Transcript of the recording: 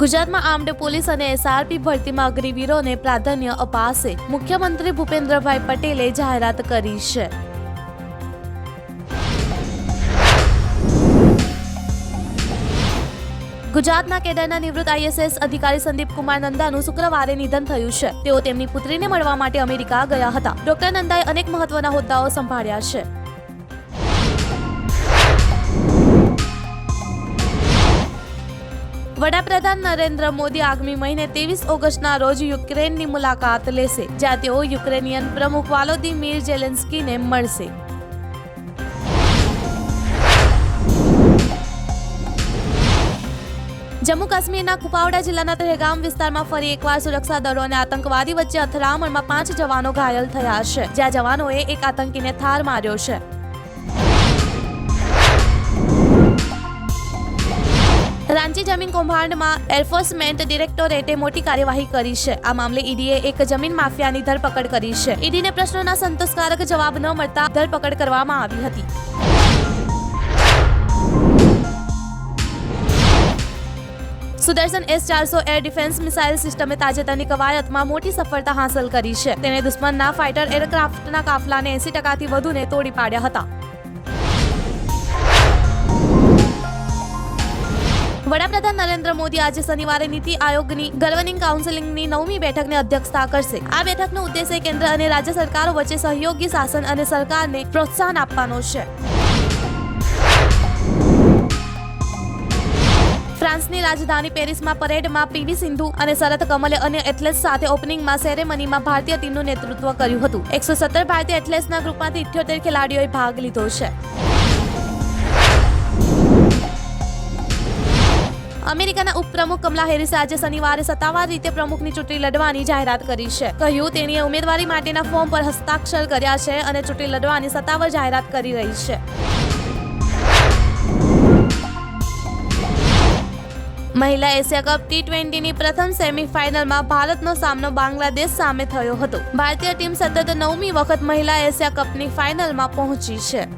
ગુજરાતમાં armed police અને SRP ભરતીમાં અગ્રીવીરોને પ્રાધાન્ય અપાશે. મુખ્યમંત્રી ભૂપેન્દ્રભાઈ પટેલે જાહેરાત કરી છે. ગુજરાતના કેડરના નિવૃત્ત આઈએસએસ અધિકારી સંદીપ કુમાર નંદાનું શુક્રવારે નિધન થયું છે. તેઓ તેમની પુત્રીને મળવા માટે અમેરિકા ગયા હતા. ડોક્ટર નંદાએ અનેક મહત્વના હોદ્દાઓ સંભાળ્યા છે. વડાપ્રધાન નરેન્દ્ર મોદી આગામી મહિને ત્રેવીસ ઓગસ્ટના રોજ યુક્રેનની મુલાકાત લેશે, જ્યાં તેઓ યુક્રેનિયન પ્રમુખ વાલોદિમીર જેલેન્સ્કીને મળશે. જમ્મુ કાશ્મીરના કુપાવડા જિલ્લાના તહેગામ વિસ્તારમાં ફરી એકવાર સુરક્ષા દળો અને આતંકવાદી વચ્ચે અથડામણમાં પાંચ જવાનો ઘાયલ થયા છે, જ્યાં જવાનોએ એક આતંકીને ઠાર માર્યો છે. રાંચી જમીન કૌભાંડમાં એન્ફોર્સમેન્ટ ડિરેક્ટોરેટે મોટી કાર્યવાહી કરી છે. આ મામલે ઈડીએ એક જમીન માફિયાની ધરપકડ કરી છે. ઈડીને પ્રશ્નોના સંતોષકારક જવાબ ન મળતા ધરપકડ કરવામાં આવી હતી. સુદર્શન એસ ચારસો એર ડિફેન્સ મિસાઇલ સિસ્ટમે તાજેતરની કવાયતમાં મોટી સફળતા હાંસલ કરી છે. તેણે દુશ્મનના ફાઇટર એરક્રાફ્ટના કાફલાને એસી ટકાથી વધુને તોડી પાડ્યા હતા. વડાપ્રધાન નરેન્દ્ર મોદી આજે શનિવારે નીતિ આયોગની ગવર્નિંગ કાઉન્સિલિંગની નવમી બેઠકની અધ્યક્ષતા કરશે. આ બેઠકનો ઉદ્દેશ્ય કેન્દ્ર અને રાજ્ય સરકારો વચ્ચે સહયોગી શાસન અને સરકારને પ્રોત્સાહન આપવાનો છે. ફ્રાન્સની રાજધાની પેરિસમાં પરેડમાં પીવી સિંધુ અને શરત કમલે અન્ય એથ્લેટ્સ સાથે ઓપનિંગમાં સેરેમનીમાં ભારતીય ટીમનું નેતૃત્વ કર્યું હતું. એકસો સત્તર ભારતીય એથ્લેટ્સના ગ્રુપમાંથી ઇઠ્યોતેર ખેલાડીઓએ ભાગ લીધો છે. અમેરિકાના ઉપપ્રમુખ કમલા હેરિસે આજે શનિવારે સત્તાવાર રીતે પ્રમુખની ચૂંટણી લડવાની જાહેરાત કરી છે. કહ્યું, તેણીએ ઉમેદવારી માટેના ફોર્મ પર હસ્તાક્ષર કર્યા છે અને ચૂંટણી લડવાની સત્તાવાર જાહેરાત કરી રહી છે. મહિલા એશિયા કપ ટી ટ્વેન્ટીની પ્રથમ સેમીફાઇનલમાં ભારતનો સામનો બાંગ્લાદેશ સામે થયો હતો. ભારતીય ટીમ સતત નવમી વખત મહિલા એશિયા કપની ફાઇનલમાં પહોંચી છે.